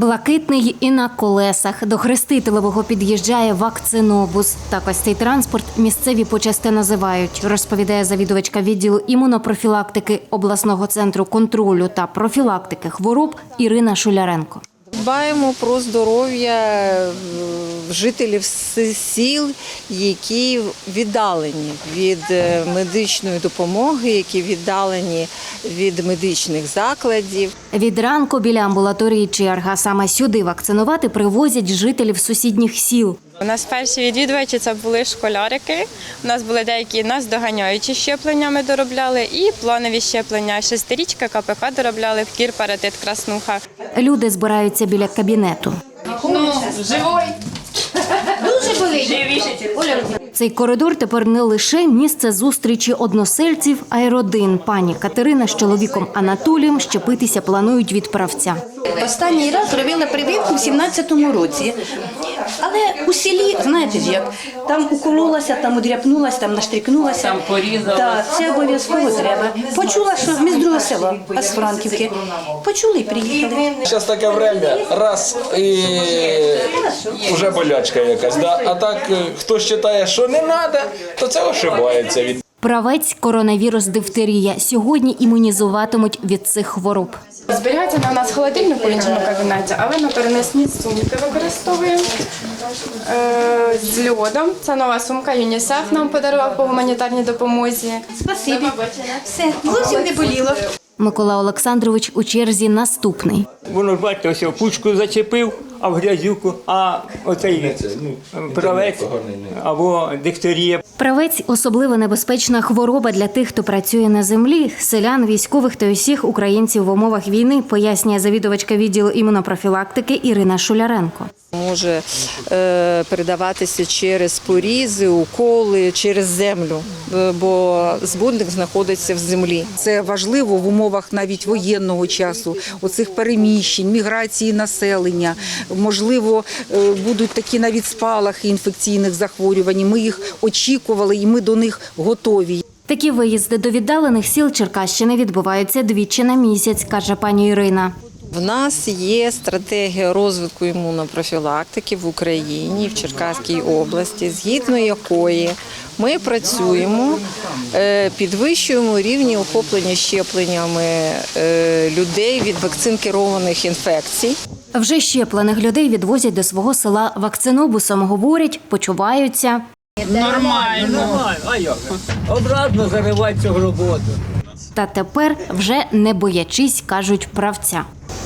Блакитний і на колесах. До Хрестителевого під'їжджає вакцинобус. Так ось цей транспорт місцеві почасти називають, розповідає завідувачка відділу імунопрофілактики обласного центру контролю та профілактики хвороб Ірина Шуляренко. Дбаємо про здоров'я жителів сіл, які віддалені від е, медичної допомоги, які віддалені від медичних закладів. Від ранку біля амбулаторії черга. Саме сюди вакцинувати привозять жителів сусідніх сіл. У нас перші відвідувачі це були школярики. У нас були деякі наздоганяючі щеплення, ми доробляли, і планові щеплення. Шестирічка КПК доробляли в кір, паратит, краснуха. Люди збираються біля кабінету. Цей коридор тепер не лише місце зустрічі односельців, а й родин. Пані Катерина з чоловіком Анатолієм щепитися планують від правця. Останній раз робила прививку в 17-му році. Але у селі, знаєте як, там укололася, там удряпнулася, там наштрикнулася. Там порізалася. Так, це обов'язково треба. Почула, що ми з другого села, а з Франківки. Почули і приїхали. Зараз таке время, раз і вже болячка якась. Да? А так, е, хто вважає, що не треба, то це ошибається від. Правець коронавірус дифтерія. Сьогодні імунізуватимуть від цих хвороб. Зберігається на у нас в холодильнику в іншому кабінеті, але на перенесні сумки використовуємо е, з льодом. Це нова сумка ЮНІСЕФ нам подарував по гуманітарній допомозі. Спасибі. Все, зовсім не боліло. Микола Олександрович у черзі наступний. Воно ж бачите, ось пучку зачепив, а в грязюку, а оцей правець або дифтерія. Правець особливо небезпечна хвороба для тих, хто працює на землі, селян, військових та усіх українців в умовах війни, пояснює завідувачка відділу імунопрофілактики Ірина Шуляренко. Може е, передаватися через порізи, уколи, через землю, е, бо збудник знаходиться в землі. Це важливо в умовах навіть воєнного часу, оцих переміщень, міграції населення. Можливо, е, будуть такі навіть спалахи інфекційних захворювань. Ми їх очікували і ми до них готові. Такі виїзди до віддалених сіл Черкащини відбуваються двічі на місяць, каже пані Ірина. В нас є стратегія розвитку імунопрофілактики в Україні, в Черкаській області, згідно якої ми працюємо, е, підвищуємо рівні охоплення щепленнями е, людей від вакцин керованих інфекцій. Вже щеплених людей відвозять до свого села вакцинобусом. Говорять, почуваються. Нормально. А як? Обратно заривати цю роботу. Та тепер вже не боячись, кажуть правця.